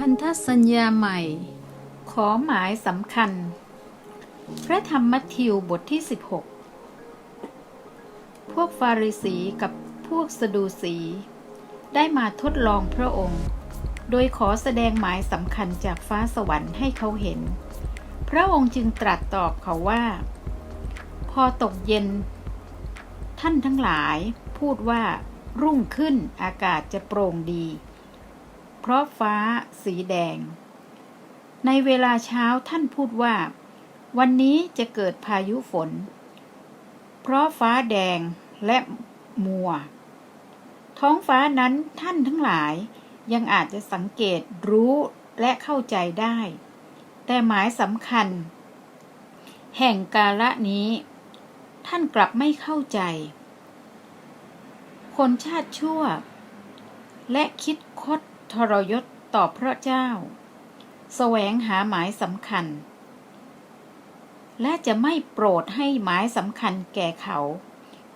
พันธสัญญาใหม่ ขอหมายสำคัญ พระธรรมมัทธิวบทที่ 16 พวกฟาริสีกับพวกสดูสี ได้มาทดลองพระองค์ โดยขอแสดงหมายสำคัญจากฟ้าสวรรค์ให้เขาเห็น พระองค์จึงตรัสตอบเขาว่า พอตกเย็น ท่านทั้งหลายพูดว่ารุ่งขึ้นอากาศจะโปร่งดี เพราะฟ้าสีแดง ในเวลาเช้าท่านพูดว่า วันนี้จะเกิดพายุฝน เพราะฟ้าแดงและมัว ท้องฟ้านั้นท่านทั้งหลายยังอาจจะสังเกตรู้และเข้าใจได้ แต่หมายสำคัญ แห่งกาละนี้ ท่านกลับไม่เข้าใจ คนชาติชั่ว และคิดคด ทรยศต่อพระเจ้า แสวงหาหมายสำคัญ และจะไม่โปรดให้หมายสำคัญแก่เขา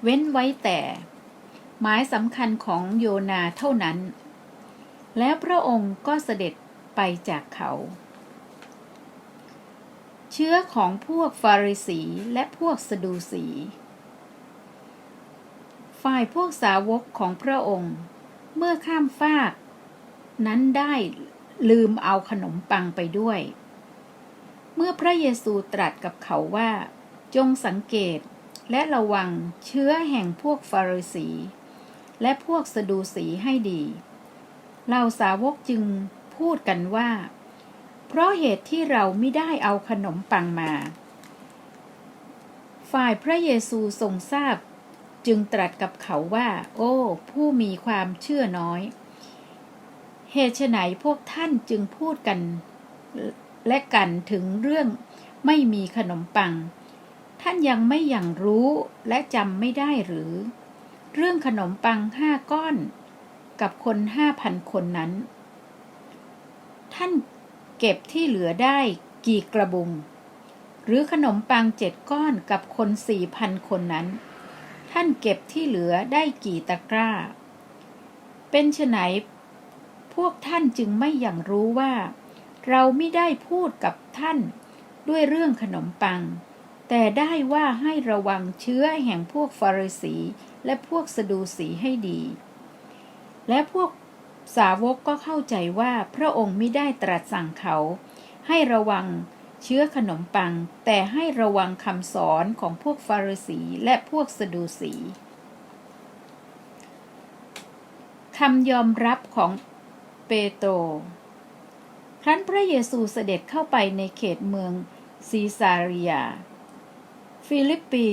เว้นไว้แต่ หมายสำคัญของโยนาเท่านั้น แล้วพระองค์ก็เสด็จไปจากเขา เชื้อของพวกฟาริสีและพวกสดูสี ฝ่ายพวกสาวกของพระองค์ เมื่อข้ามฟาก นั้นได้ลืมเอาขนมปังไปด้วย เมื่อพระเยซูตรัสกับเขาว่า จงสังเกตและระวังเชื้อแห่งพวกฟาริสี และพวกสดูสีให้ดีเหล่าสาวกจึงพูดกันว่า เพราะเหตุที่เราไม่ได้เอาขนมปังมา ฝ่ายพระเยซูทรงทราบ จึงตรัสกับเขาว่า โอ้ ผู้มีความเชื่อน้อย เหตุไฉนพวกท่านจึงพูดกันและกันถึงเรื่องไม่มีขนมปัง ท่านยังไม่อย่างรู้และจำไม่ได้หรือ เรื่องขนมปังห้าก้อน กับคนห้าพันคนนั้น ท่านเก็บที่เหลือได้กี่กระบุง หรือขนมปังเจ็ดก้อนกับคนสี่พันคนนั้น ท่านเก็บที่เหลือได้กี่ตะกร้า เป็นไฉน วกท่านจึงไม่อย่างรู้ว่า เราไม่ได้พูดกับท่านด้วยเรื่องขนมปัง แต่ได้ว่าให้ระวังเชื้อแห่งพวกฟาริสีและพวกสดูสีให้ดี และพวกสาวกก็เข้าใจว่าพระองค์ไม่ได้ตรัสสั่งเขา ให้ระวังเชื้อขนมปัง แต่ให้ระวังคำสอนของพวกฟาริสีและพวกสดูสีคำยอมรับของ เปโตร ครั้นพระเยซูเสด็จเข้าไปในเขตเมืองซีซาริยา ฟิลิปปี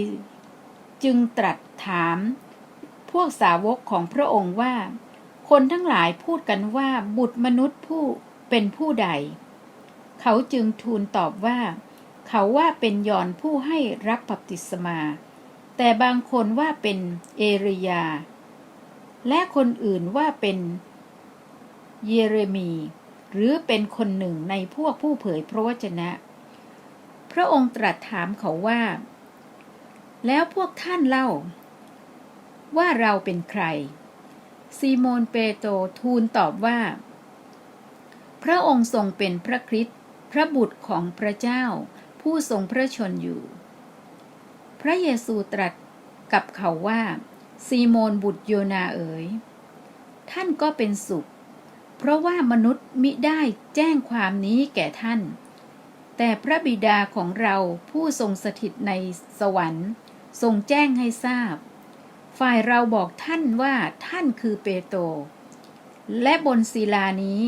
จึงตรัสถาม พวกสาวกของพระองค์ว่า คนทั้งหลายพูดกันว่าบุตรมนุษย์ผู้เป็นผู้ใด เขาจึงทูลตอบว่า เขาว่าเป็นยอนผู้ให้รับบัพติศมา แต่บางคนว่าเป็นเอริยา และคนอื่นว่าเป็น เยเรมี หรือเป็นคนหนึ่งในพวกผู้เผยพระวจนะ พระองค์ตรัสถามเขาว่า แล้วพวกท่านเล่า ว่าเราเป็นใคร ซีโมนเปโตรทูลตอบว่า พระองค์ทรงเป็นพระคริสต์พระบุตรของพระเจ้า ผู้ทรงพระชนอยู่ พระเยซูตรัสกับเขาว่าซีโมนบุตรโยนาเอ๋ย ท่านก็เป็นสุข เพราะว่ามนุษย์มิได้แจ้งความนี้แก่ท่าน แต่พระบิดาของเราผู้ทรงสถิตในสวรรค์ทรงแจ้งให้ทราบ ฝ่ายเราบอกท่านว่าท่านคือเปโตรและบนศิลานี้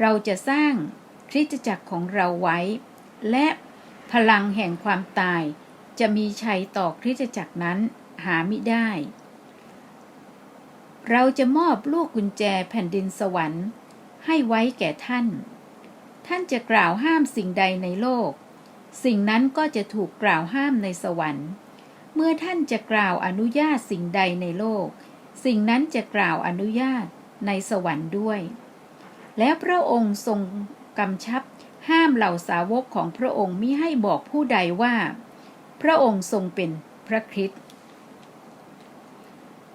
เราจะสร้างคริสตจักรของเราไว้ และพลังแห่งความตายจะมีชัยต่อคริสตจักรนั้นหามิได้ เราจะมอบลูกกุญแจแผ่นดินสวรรค์ ให้ไว้แก่ท่าน ท่านจะกล่าวห้ามสิ่งใดในโลก สิ่งนั้นก็จะถูกกล่าวห้ามในสวรรค์ เมื่อท่านจะกล่าวอนุญาตสิ่งใดในโลก สิ่งนั้นจะกล่าวอนุญาตในสวรรค์ด้วย แล้วพระองค์ทรงกำชับห้ามเหล่าสาวกของพระองค์มิให้บอกผู้ใดว่า พระองค์ทรงเป็นพระคริสต์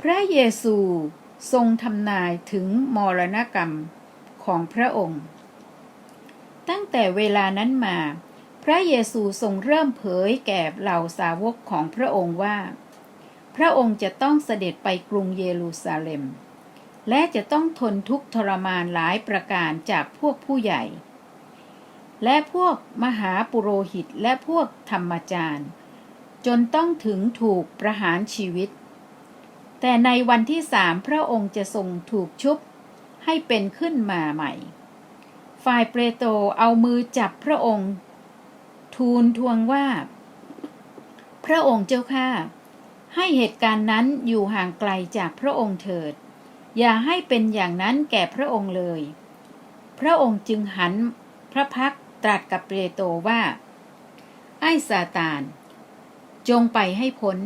พระเยซูทรงทำนายถึงมรณกรรม ของพระองค์ ตั้งแต่เวลานั้นมา พระเยซูทรงเริ่มเผยแก่เหล่าสาวกของพระองค์ว่า พระองค์จะต้องเสด็จไปกรุงเยรูซาเล็ม และจะต้องทนทุกข์ทรมานหลายประการจากพวกผู้ใหญ่ และพวกมหาปุโรหิตและพวกธรรมจารย์ จนต้องถึงถูกประหารชีวิตแต่ในวันที่สามพระองค์จะทรงถูกชุบ ให้เป็นขึ้นมาใหม่ ฝ่ายเปรโตรเอามือจับพระองค์ ทูลทวงว่า พระองค์เจ้าข้าให้เหตุการณ์นั้นอยู่ห่างไกลจากพระองค์เถิด อย่าให้เป็นอย่างนั้นแก่พระองค์เลย พระองค์จึงหันพระพักตร์ตรัสกับเปรโตว่า ไอ้ซาตาน จงไปให้พ้น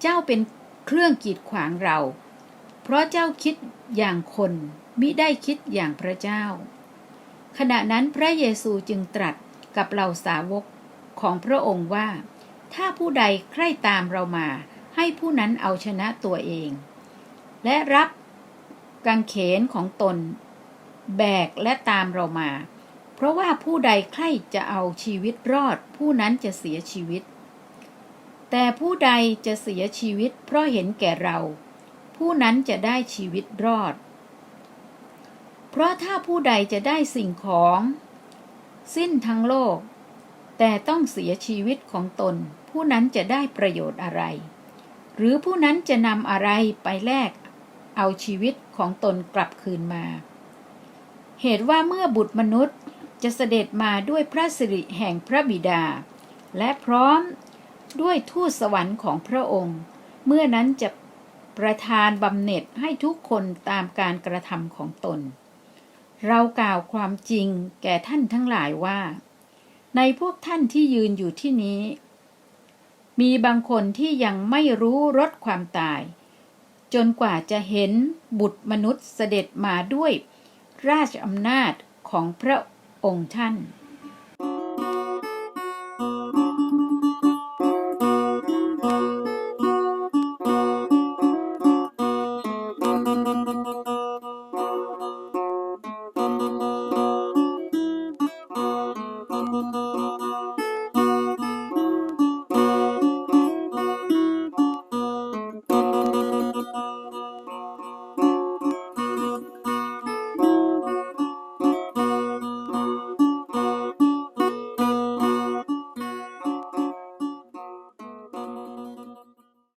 เจ้าเป็นเครื่องกีดขวางเรา เพราะเจ้าคิดอย่างคนมิได้คิดอย่างพระเจ้า ขณะนั้นพระเยซูจึงตรัสกับเหล่าสาวกของพระองค์ว่า ถ้าผู้ใดใคร่ตามเรามา ให้ผู้นั้นเอาชนะตัวเอง และรับกางเขนของตน แบกและตามเรามา เพราะว่าผู้ใดใคร่จะเอาชีวิตรอด ผู้นั้นจะเสียชีวิต แต่ผู้ใดจะเสียชีวิตเพราะเห็นแก่เรา ผู้นั้นจะได้ชีวิตรอด เพราะถ้าผู้ใดจะได้สิ่งของ สิ้นทั้งโลก แต่ต้องเสียชีวิตของตน ผู้นั้นจะได้ประโยชน์อะไร หรือผู้นั้นจะนำอะไรไปแลกเอาชีวิตของตนกลับคืนมา เหตุว่าเมื่อบุตรมนุษย์จะเสด็จมาด้วยพระสิริแห่งพระบิดา และพร้อมด้วยทูตสวรรค์ของพระองค์ เมื่อนั้นจะ ประทานบำเหน็จให้ทุกคนตามการกระทำของตน เรากล่าวความจริงแก่ท่านทั้งหลายว่า ในพวกท่านที่ยืนอยู่ที่นี้ มีบางคนที่ยังไม่รู้รสความตาย จนกว่าจะเห็นบุตรมนุษย์เสด็จมาด้วย ราชอำนาจของพระองค์ท่าน